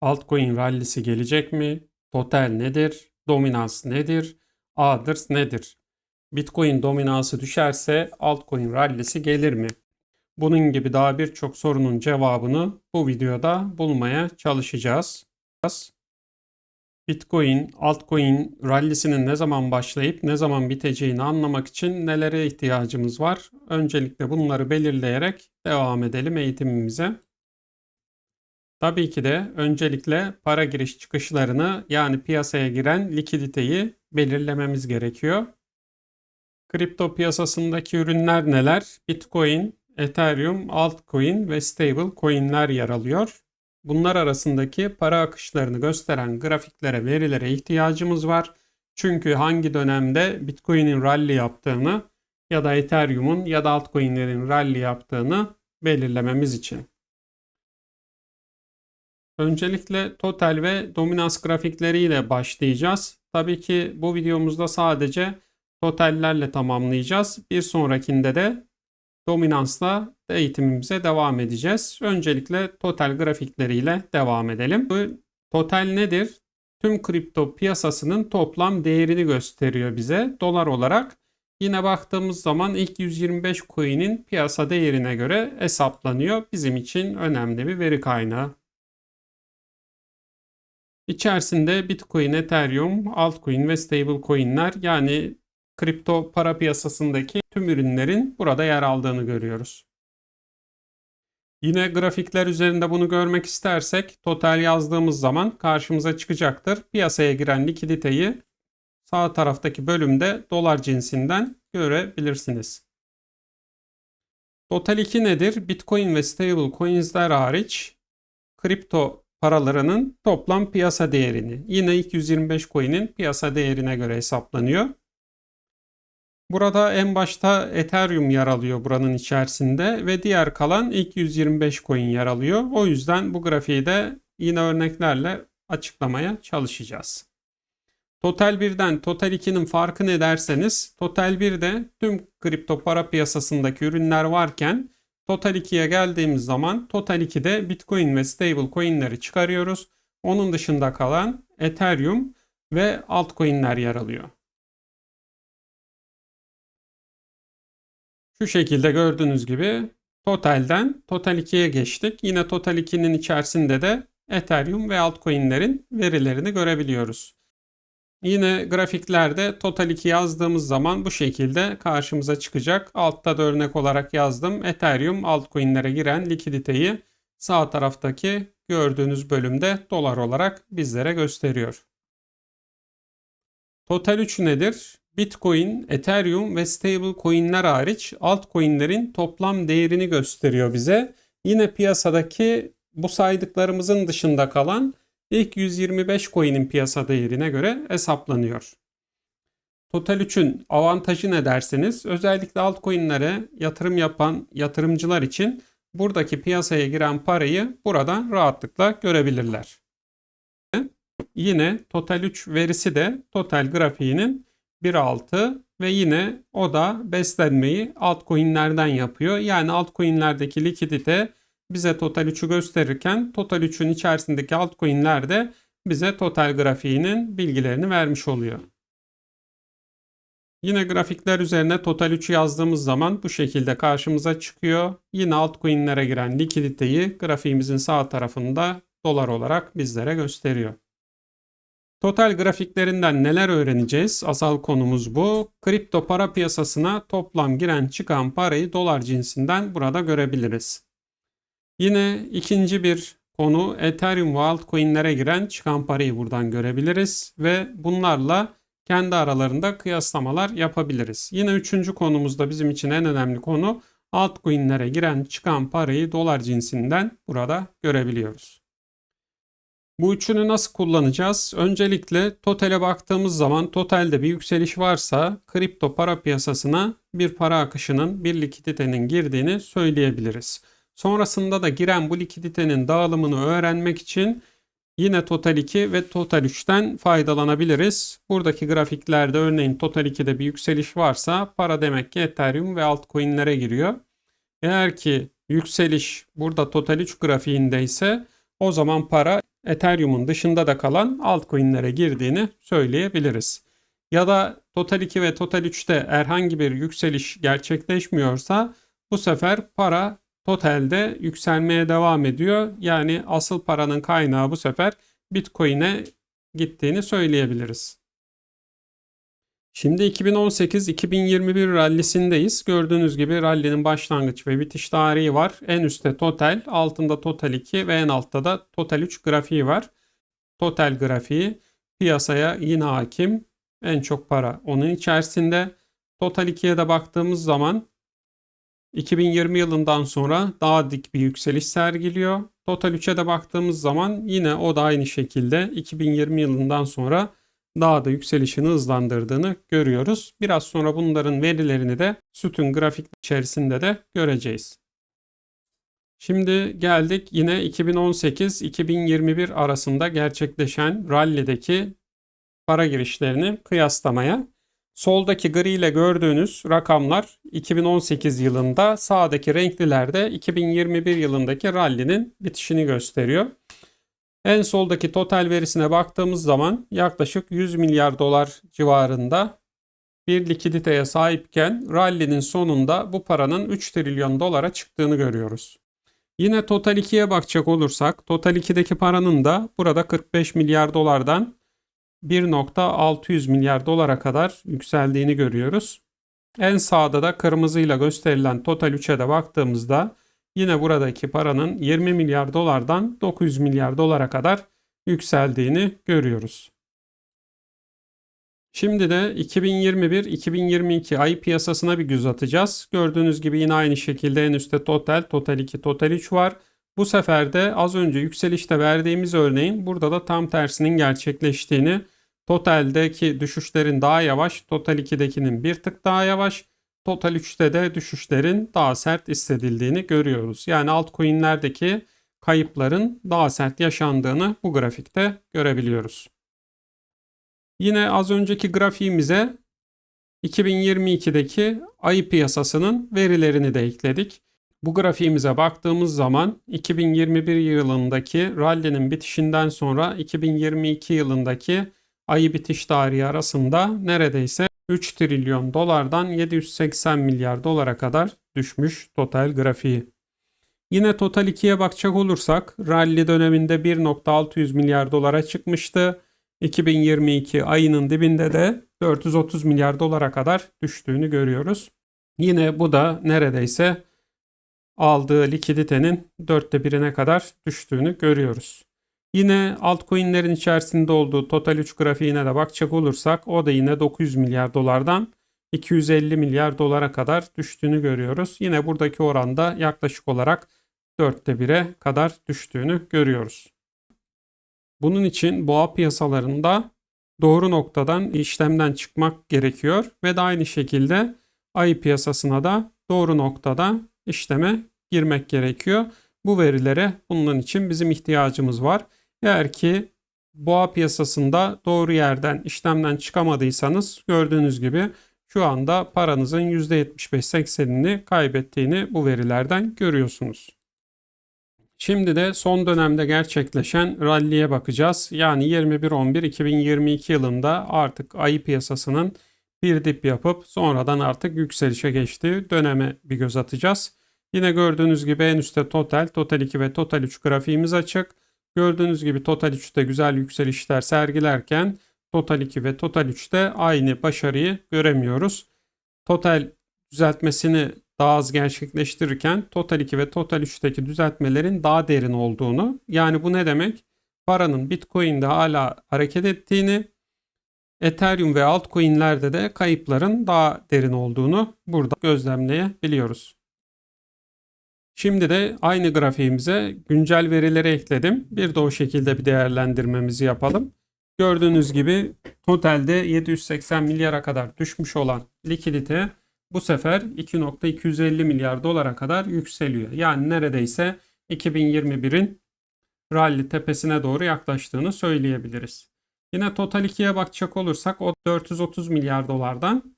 Altcoin rallisi gelecek mi? Total nedir? Dominans nedir? Others nedir? Bitcoin dominansı düşerse altcoin rallisi gelir mi? Bunun gibi daha birçok sorunun cevabını bu videoda bulmaya çalışacağız. Bitcoin, altcoin rallisinin ne zaman başlayıp ne zaman biteceğini anlamak için nelere ihtiyacımız var? Öncelikle bunları belirleyerek devam edelim eğitimimize. Tabii ki de öncelikle para giriş çıkışlarını yani piyasaya giren likiditeyi belirlememiz gerekiyor. Kripto piyasasındaki ürünler neler? Bitcoin, Ethereum, altcoin ve stable coin'ler yer alıyor. Bunlar arasındaki para akışlarını gösteren grafiklere, verilere ihtiyacımız var. Çünkü hangi dönemde Bitcoin'in rally yaptığını ya da Ethereum'un ya da altcoin'lerin rally yaptığını belirlememiz için. Öncelikle total ve dominans grafikleriyle başlayacağız. Tabii ki bu videomuzda sadece totallerle tamamlayacağız. Bir sonrakinde de dominansla eğitimimize devam edeceğiz. Öncelikle total grafikleriyle devam edelim. Bu total nedir? Tüm kripto piyasasının toplam değerini gösteriyor bize dolar olarak. Yine baktığımız zaman ilk 125 coin'in piyasa değerine göre hesaplanıyor. Bizim için önemli bir veri kaynağı. İçerisinde Bitcoin, Ethereum, altcoin ve stable coin'ler yani kripto para piyasasındaki tüm ürünlerin burada yer aldığını görüyoruz. Yine grafikler üzerinde bunu görmek istersek total yazdığımız zaman karşımıza çıkacaktır. Piyasaya giren likiditeyi sağ taraftaki bölümde dolar cinsinden görebilirsiniz. Total 2 nedir? Bitcoin ve stable coins'ler hariç kripto paralarının toplam piyasa değerini yine 225 coin'in piyasa değerine göre hesaplanıyor. Burada en başta Ethereum yer alıyor buranın içerisinde ve diğer kalan ilk 125 coin yer alıyor. O yüzden bu grafiği de yine örneklerle açıklamaya çalışacağız. Total 1'den Total 2'nin farkı ne derseniz Total 1'de tüm kripto para piyasasındaki ürünler varken Total 2'ye geldiğimiz zaman Total 2'de Bitcoin ve stable coin'leri çıkarıyoruz. Onun dışında kalan Ethereum ve altcoin'ler yer alıyor. Şu şekilde gördüğünüz gibi Total'den Total 2'ye geçtik. Yine Total 2'nin içerisinde de Ethereum ve altcoin'lerin verilerini görebiliyoruz. Yine grafiklerde Total 2 yazdığımız zaman bu şekilde karşımıza çıkacak. Altta da örnek olarak yazdım. Ethereum altcoin'lere giren likiditeyi sağ taraftaki gördüğünüz bölümde dolar olarak bizlere gösteriyor. Total 3 nedir? Bitcoin, Ethereum ve stable coin'ler hariç altcoin'lerin toplam değerini gösteriyor bize. Yine piyasadaki bu saydıklarımızın dışında kalan ilk 125 coin'in piyasa değerine göre hesaplanıyor. Total 3'ün avantajı ne derseniz özellikle altcoin'lere yatırım yapan yatırımcılar için buradaki piyasaya giren parayı buradan rahatlıkla görebilirler. Yine Total 3 verisi de Total grafiğinin 1.6 ve yine o da beslenmeyi altcoin'lerden yapıyor. Yani altcoin'lerdeki likidite bize Total 3'ü gösterirken Total 3'ün içerisindeki altcoin'ler de bize total grafiğinin bilgilerini vermiş oluyor. Yine grafikler üzerine Total 3'ü yazdığımız zaman bu şekilde karşımıza çıkıyor. Yine altcoin'lere giren likiditeyi grafiğimizin sağ tarafında dolar olarak bizlere gösteriyor. Total grafiklerinden neler öğreneceğiz? Asal konumuz bu. Kripto para piyasasına toplam giren çıkan parayı dolar cinsinden burada görebiliriz. Yine ikinci bir konu Ethereum ve altcoin'lere giren çıkan parayı buradan görebiliriz ve bunlarla kendi aralarında kıyaslamalar yapabiliriz. Yine üçüncü konumuzda bizim için en önemli konu altcoin'lere giren çıkan parayı dolar cinsinden burada görebiliyoruz. Bu üçünü nasıl kullanacağız? Öncelikle totale baktığımız zaman totalde bir yükseliş varsa kripto para piyasasına bir para akışının, bir likiditenin girdiğini söyleyebiliriz. Sonrasında da giren bu likiditenin dağılımını öğrenmek için yine Total 2 ve Total 3'ten faydalanabiliriz. Buradaki grafiklerde örneğin Total 2'de bir yükseliş varsa para demek ki Ethereum ve altcoin'lere giriyor. Eğer ki yükseliş burada Total 3 grafiğinde ise o zaman para Ethereum'un dışında da kalan altcoin'lere girdiğini söyleyebiliriz. Ya da Total 2 ve Total 3'te herhangi bir yükseliş gerçekleşmiyorsa bu sefer para totalde yükselmeye devam ediyor. Yani asıl paranın kaynağı bu sefer Bitcoin'e gittiğini söyleyebiliriz. Şimdi 2018-2021 rallisindeyiz. Gördüğünüz gibi rallinin başlangıç ve bitiş tarihi var. En üstte Total, altında Total 2 ve en altta da Total 3 grafiği var. Total grafiği piyasaya yine hakim. En çok para onun içerisinde. Total 2'ye de baktığımız zaman 2020 yılından sonra daha dik bir yükseliş sergiliyor. Total 3'e de baktığımız zaman yine o da aynı şekilde 2020 yılından sonra daha da yükselişini hızlandırdığını görüyoruz. Biraz sonra bunların verilerini de sütun grafik içerisinde de göreceğiz. Şimdi geldik yine 2018-2021 arasında gerçekleşen rallideki para girişlerini kıyaslamaya. Soldaki gri ile gördüğünüz rakamlar 2018 yılında, sağdaki renkliler de 2021 yılındaki rallinin bitişini gösteriyor. En soldaki total verisine baktığımız zaman yaklaşık 100 milyar dolar civarında bir likiditeye sahipken rallinin sonunda bu paranın 3 trilyon dolara çıktığını görüyoruz. Yine Total 2'ye bakacak olursak Total 2'deki paranın da burada 45 milyar dolardan 1.600 milyar dolara kadar yükseldiğini görüyoruz. En sağda da kırmızıyla gösterilen Total 3'e de baktığımızda yine buradaki paranın 20 milyar dolardan 900 milyar dolara kadar yükseldiğini görüyoruz. Şimdi de 2021-2022 ay piyasasına bir göz atacağız. Gördüğünüz gibi yine aynı şekilde en üstte Total, Total 2, Total 3 var. Bu sefer de az önce yükselişte verdiğimiz örneğin burada da tam tersinin gerçekleştiğini, Total'deki düşüşlerin daha yavaş, Total 2'dekinin bir tık daha yavaş, Total 3'te de düşüşlerin daha sert hissedildiğini görüyoruz. Yani altcoin'lerdeki kayıpların daha sert yaşandığını bu grafikte görebiliyoruz. Yine az önceki grafiğimize 2022'deki ayı piyasasının verilerini de ekledik. Bu grafiğimize baktığımız zaman 2021 yılındaki rally'nin bitişinden sonra 2022 yılındaki ayı bitiş tarihi arasında neredeyse 3 trilyon dolardan 780 milyar dolara kadar düşmüş total grafiği. Yine Total 2'ye bakacak olursak rally döneminde 1.600 milyar dolara çıkmıştı. 2022 ayının dibinde de 430 milyar dolara kadar düştüğünü görüyoruz. Yine bu da neredeyse aldığı likiditenin dörtte birine kadar düştüğünü görüyoruz. Yine altcoin'lerin içerisinde olduğu Total 3 grafiğine de bakacak olursak o da yine 900 milyar dolardan 250 milyar dolara kadar düştüğünü görüyoruz. Yine buradaki oranda yaklaşık olarak dörtte 1'e kadar düştüğünü görüyoruz. Bunun için boğa piyasalarında doğru noktadan işlemden çıkmak gerekiyor ve de aynı şekilde ay piyasasına da doğru noktada işleme girmek gerekiyor. Bu verilere bunun için bizim ihtiyacımız var. Eğer ki boğa piyasasında doğru yerden işlemden çıkamadıysanız gördüğünüz gibi şu anda paranızın %75-80'ini kaybettiğini bu verilerden görüyorsunuz. Şimdi de son dönemde gerçekleşen ralliye bakacağız. Yani 21-11-2022 yılında artık ayı piyasasının bir dip yapıp sonradan artık yükselişe geçtiği döneme bir göz atacağız. Yine gördüğünüz gibi en üstte Total, Total 2 ve Total 3 grafiğimiz açık. Gördüğünüz gibi Total 3'te güzel yükselişler sergilerken Total 2 ve Total 3'te aynı başarıyı göremiyoruz. Total düzeltmesini daha az gerçekleştirirken Total 2 ve Total 3'teki düzeltmelerin daha derin olduğunu yani bu ne demek? Paranın Bitcoin'de hala hareket ettiğini, Ethereum ve altcoin'lerde de kayıpların daha derin olduğunu burada gözlemleyebiliyoruz. Şimdi de aynı grafiğimize güncel verileri ekledim. Bir de o şekilde bir değerlendirmemizi yapalım. Gördüğünüz gibi totalde 780 milyara kadar düşmüş olan likidite bu sefer 2.250 milyar dolara kadar yükseliyor. Yani neredeyse 2021'in rally tepesine doğru yaklaştığını söyleyebiliriz. Yine Total 2'ye bakacak olursak o 430 milyar dolardan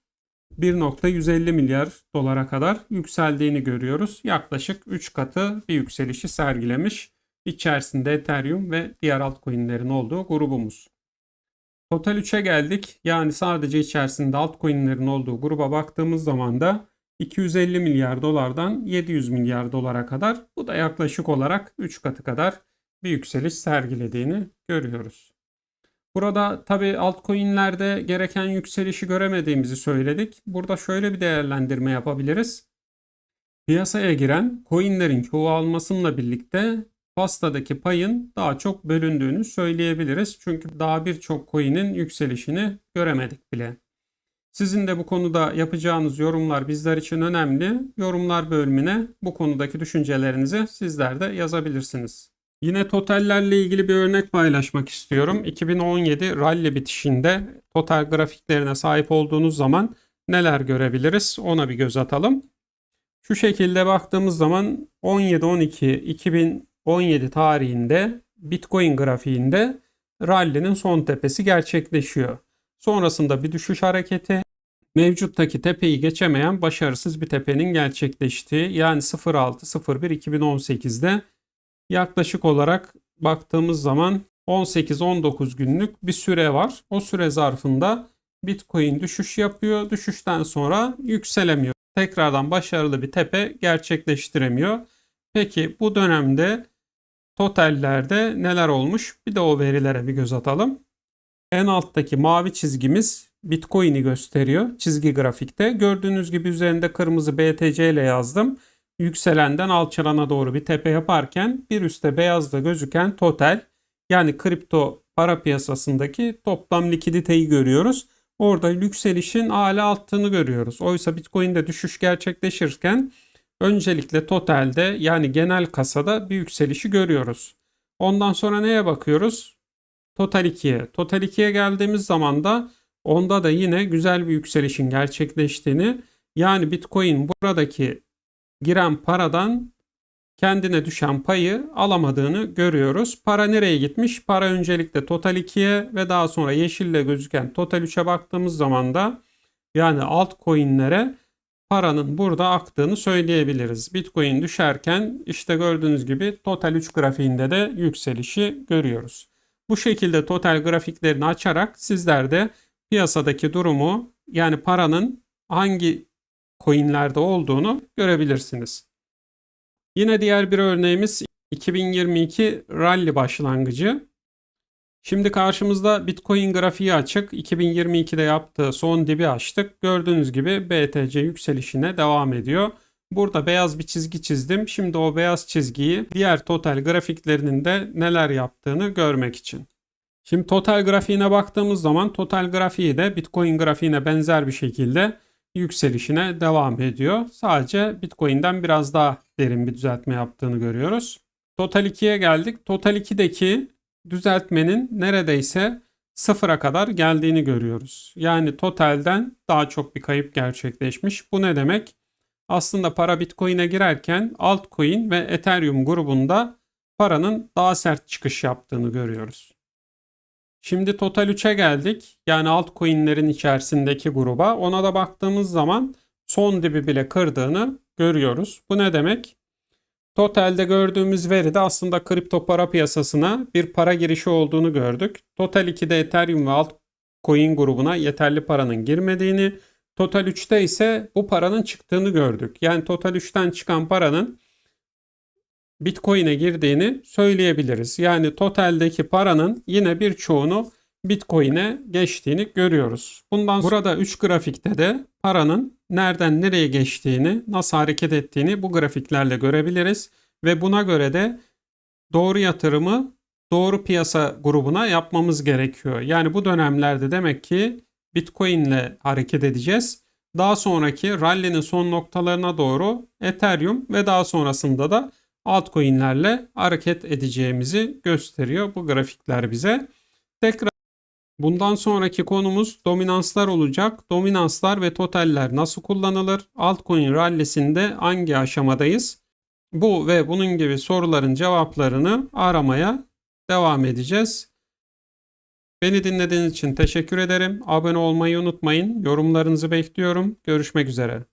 1.150 milyar dolara kadar yükseldiğini görüyoruz. Yaklaşık 3 katı bir yükselişi sergilemiş İçerisinde Ethereum ve diğer altcoin'lerin olduğu grubumuz. Total 3'e geldik. Yani sadece içerisinde altcoin'lerin olduğu gruba baktığımız zaman da 250 milyar dolardan 700 milyar dolara kadar bu da yaklaşık olarak 3 katı kadar bir yükseliş sergilediğini görüyoruz. Burada tabi altcoin'lerde gereken yükselişi göremediğimizi söyledik. Burada şöyle bir değerlendirme yapabiliriz. Piyasaya giren coin'lerin çoğalmasıyla birlikte pastadaki payın daha çok bölündüğünü söyleyebiliriz. Çünkü daha birçok coin'in yükselişini göremedik bile. Sizin de bu konuda yapacağınız yorumlar bizler için önemli. Yorumlar bölümüne bu konudaki düşüncelerinizi sizler de yazabilirsiniz. Yine totallerle ilgili bir örnek paylaşmak istiyorum. 2017 rally bitişinde total grafiklerine sahip olduğunuz zaman neler görebiliriz ona bir göz atalım. Şu şekilde baktığımız zaman 17-12-2017 tarihinde Bitcoin grafiğinde rally'nin son tepesi gerçekleşiyor. Sonrasında bir düşüş hareketi, mevcuttaki tepeyi geçemeyen başarısız bir tepenin gerçekleştiği yani 06-01-2018'de yaklaşık olarak baktığımız zaman 18-19 günlük bir süre var. O süre zarfında Bitcoin düşüş yapıyor. Düşüşten sonra yükselemiyor. Tekrardan başarılı bir tepe gerçekleştiremiyor. Peki bu dönemde totallerde neler olmuş? Bir de o verilere bir göz atalım. En alttaki mavi çizgimiz Bitcoin'i gösteriyor çizgi grafikte. Gördüğünüz gibi üzerinde kırmızı BTC ile yazdım. Yükselenden alçalana doğru bir tepe yaparken bir üstte beyazda gözüken total yani kripto para piyasasındaki toplam likiditeyi görüyoruz. Orada yükselişin hala arttığını görüyoruz. Oysa Bitcoin'de düşüş gerçekleşirken öncelikle totalde yani genel kasada bir yükselişi görüyoruz. Ondan sonra neye bakıyoruz? Total 2'ye. Total 2'ye geldiğimiz zaman da onda da yine güzel bir yükselişin gerçekleştiğini yani Bitcoin buradaki giren paradan kendine düşen payı alamadığını görüyoruz. Para nereye gitmiş? Para öncelikle Total 2'ye ve daha sonra yeşille gözüken Total 3'e baktığımız zaman da yani altcoin'lere paranın burada aktığını söyleyebiliriz. Bitcoin düşerken işte gördüğünüz gibi Total 3 grafiğinde de yükselişi görüyoruz. Bu şekilde total grafiklerini açarak sizler de piyasadaki durumu yani paranın hangi coinlerde olduğunu görebilirsiniz. Yine diğer bir örneğimiz 2022 rally başlangıcı. Şimdi karşımızda Bitcoin grafiği açık. 2022'de yaptığı son dibi açtık. Gördüğünüz gibi BTC yükselişine devam ediyor. Burada beyaz bir çizgi çizdim. Şimdi o beyaz çizgiyi diğer total grafiklerinin de neler yaptığını görmek için. Şimdi total grafiğine baktığımız zaman total grafiği de Bitcoin grafiğine benzer bir şekilde yükselişine devam ediyor. Sadece Bitcoin'den biraz daha derin bir düzeltme yaptığını görüyoruz. Total 2'ye geldik. Total 2'deki düzeltmenin neredeyse sıfıra kadar geldiğini görüyoruz. Yani totalden daha çok bir kayıp gerçekleşmiş. Bu ne demek? Aslında para Bitcoin'e girerken altcoin ve Ethereum grubunda paranın daha sert çıkış yaptığını görüyoruz. Şimdi Total 3'e geldik. Yani altcoin'lerin içerisindeki gruba. Ona da baktığımız zaman son dibi bile kırdığını görüyoruz. Bu ne demek? Total'de gördüğümüz veride aslında kripto para piyasasına bir para girişi olduğunu gördük. Total 2'de Ethereum ve altcoin grubuna yeterli paranın girmediğini, Total 3'te ise bu paranın çıktığını gördük. Yani Total 3'ten çıkan paranın Bitcoin'e girdiğini söyleyebiliriz. Yani totaldeki paranın yine birçoğunu Bitcoin'e geçtiğini görüyoruz. Bundan burada 3 grafikte de paranın nereden nereye geçtiğini, nasıl hareket ettiğini bu grafiklerle görebiliriz ve buna göre de doğru yatırımı doğru piyasa grubuna yapmamız gerekiyor. Yani bu dönemlerde demek ki Bitcoin ile hareket edeceğiz. Daha sonraki rally'nin son noktalarına doğru Ethereum ve daha sonrasında da altcoin'lerle hareket edeceğimizi gösteriyor bu grafikler bize. Tekrar bundan sonraki konumuz dominanslar olacak. Dominanslar ve totaller nasıl kullanılır? Altcoin rallisinde hangi aşamadayız? Bu ve bunun gibi soruların cevaplarını aramaya devam edeceğiz. Beni dinlediğiniz için teşekkür ederim. Abone olmayı unutmayın. Yorumlarınızı bekliyorum. Görüşmek üzere.